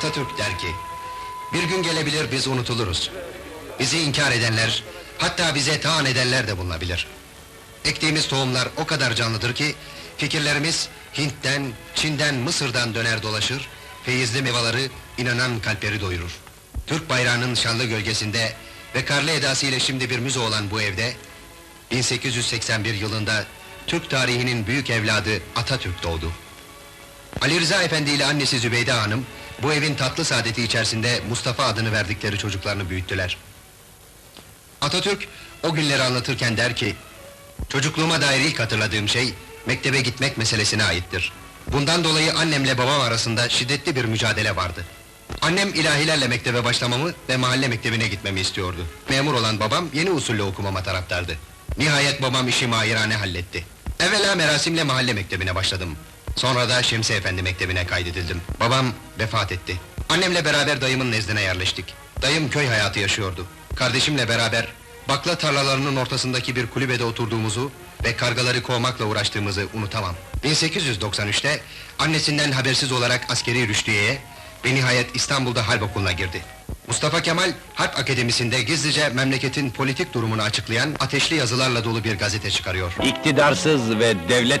Atatürk der ki, bir gün gelebilir biz unutuluruz. Bizi inkar edenler, hatta bize taan edenler de bulunabilir. Ektiğimiz tohumlar o kadar canlıdır ki, fikirlerimiz Hint'ten, Çin'den, Mısır'dan döner dolaşır, feyizli meyveleri inanan kalpleri doyurur. Türk bayrağının şanlı gölgesinde ve karlı edasıyla şimdi bir müze olan bu evde, 1881 yılında Türk tarihinin büyük evladı Atatürk doğdu. Ali Rıza Efendi ile annesi Zübeyde Hanım, bu evin tatlı saadeti içerisinde Mustafa adını verdikleri çocuklarını büyüttüler. Atatürk, o günleri anlatırken der ki, Çocukluğuma dair ilk hatırladığım şey, mektebe gitmek meselesine aittir. Bundan dolayı annemle babam arasında şiddetli bir mücadele vardı. Annem ilahilerle mektebe başlamamı ve mahalle mektebine gitmemi istiyordu. Memur olan babam yeni usulle okumama taraftardı. Nihayet babam işi mahirane halletti. Evvela merasimle mahalle mektebine başladım. Sonra da Şemsi Efendi mektebine kaydedildim. Babam vefat etti. Annemle beraber dayımın nezdine yerleştik. Dayım köy hayatı yaşıyordu. Kardeşimle beraber bakla tarlalarının ortasındaki bir kulübede oturduğumuzu ve kargaları kovmakla uğraştığımızı unutamam. 1893'te annesinden habersiz olarak askeri rüştiyeye ve nihayet İstanbul'da harp okuluna girdi. Mustafa Kemal Harp Akademisi'nde gizlice memleketin politik durumunu açıklayan ateşli yazılarla dolu bir gazete çıkarıyor. İktidarsız ve devlet